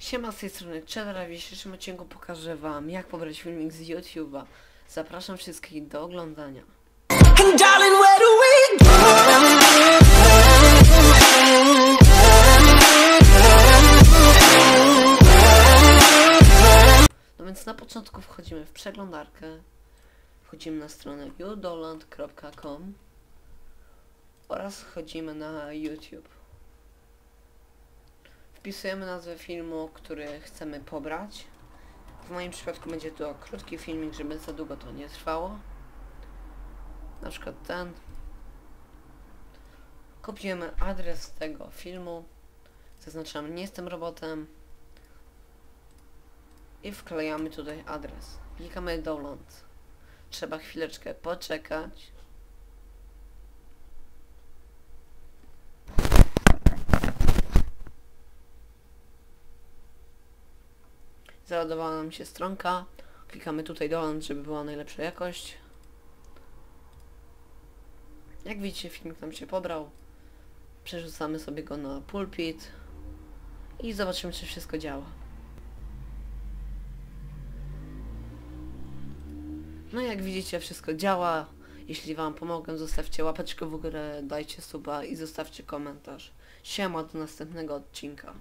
Siema z tej strony Cheddar, w dzisiejszym odcinku pokażę wam jak pobrać filmik z YouTube'a. Zapraszam wszystkich do oglądania. No więc na początku wchodzimy w przeglądarkę. Wchodzimy na stronę udoland.com oraz wchodzimy na YouTube. Wpisujemy nazwę filmu, który chcemy pobrać. W moim przypadku będzie to krótki filmik, żeby za długo to nie trwało. Na przykład ten. Kopiujemy adres tego filmu. Zaznaczamy nie jestem robotem. I wklejamy tutaj adres. Klikamy download. Trzeba chwileczkę poczekać. Załadowała nam się stronka. Klikamy tutaj dołącz, żeby była najlepsza jakość. Jak widzicie, filmik nam się pobrał. Przerzucamy sobie go na pulpit i zobaczymy, czy wszystko działa. No jak widzicie, wszystko działa. Jeśli Wam pomogłem, zostawcie łapeczkę w górę, dajcie suba i zostawcie komentarz. Siema, do następnego odcinka.